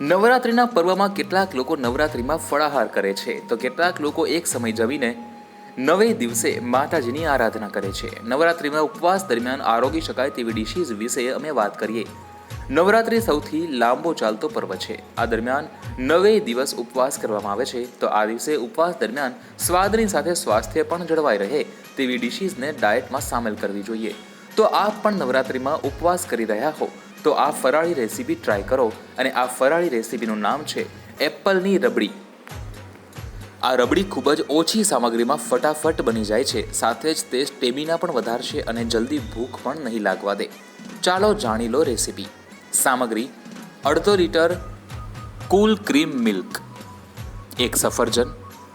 નવરાત્રિના પર્વમાં કેટલાક લોકો નવરાત્રિમાં ફળાહાર કરે છે. તો કેટલાક લોકો એક સમય જમીને નવે દિવસે માતાજીની આરાધના કરે છે. નવરાત્રિમાં ઉપવાસ દરમિયાન આરોગી શકાય તેવી ડિશીઝ વિશે અમે વાત કરીએ. નવરાત્રિ સૌથી લાંબો ચાલતો પર્વ છે. આ દરમિયાન નવે દિવસ ઉપવાસ કરવામાં આવે છે. તો આ દિવસે ઉપવાસ દરમિયાન સ્વાદની સાથે સ્વાસ્થ્ય પણ જળવાઈ રહે તેવી ડિશીઝને ડાયટમાં સામેલ કરવી જોઈએ. તો આપ પણ નવરાત્રિમાં ઉપવાસ કરી રહ્યા હો. તો આ ફરાળી રેસીપી ટ્રાય કરો અને આ ફરાળી રેસીપીનું નામ છે એપલની રબડી. આ રબડી ખૂબ જ ઓછી સામગ્રીમાં ફટાફટ બની જાય છે, સાથે જ તે સ્ટેમિના પણ વધારશે અને જલ્દી ભૂખ પણ નહીં લાગવા દે. ચાલો જાણી લો રેસીપી. સામગ્રી, અડધો લીટર કુલ ક્રીમ મિલ્ક, એક સફરજન,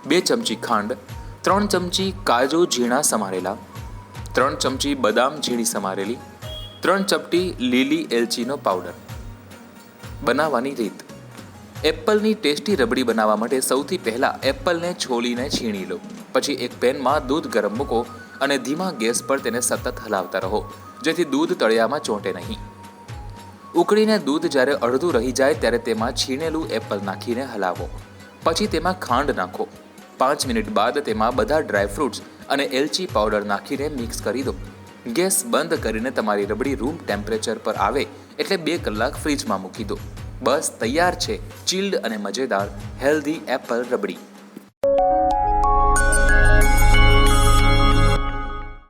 બે ચમચી ખાંડ, ત્રણ ચમચી કાજુ ઝીણા સમારેલા, ત્રણ ચમચી બદામ ઝીણી સમારેલી ત્રણ ચપટી લીલી એલચીનો પાવડર. બનાવવાની રીત. એપલની ટેસ્ટી રબડી બનાવવા માટે સૌથી પહેલાં એપલને છોલીને છીણી લો. પછી એક પેનમાં દૂધ ગરમ મૂકો અને ધીમા ગેસ પર તેને સતત હલાવતા રહો, જેથી દૂધ તળિયામાં ચોંટે નહીં. ઉકળીને દૂધ જ્યારે અડધું રહી જાય ત્યારે તેમાં છીણેલું એપલ નાખીને હલાવો. પછી તેમાં ખાંડ નાખો. પાંચ મિનિટ બાદ તેમાં બધા ડ્રાયફ્રૂટ્સ અને એલચી પાવડર નાખીને મિક્સ કરી દો. ગેસ બંધ કરીને તમારી રબડી રૂમ ટેમ્પરેચર પર આવે એટલે બે કલાક ફ્રીજમાં મૂકી દો. બસ તૈયાર છે ચિલ્ડ અને મજેદાર, હેલ્ધી એપલ રબડી.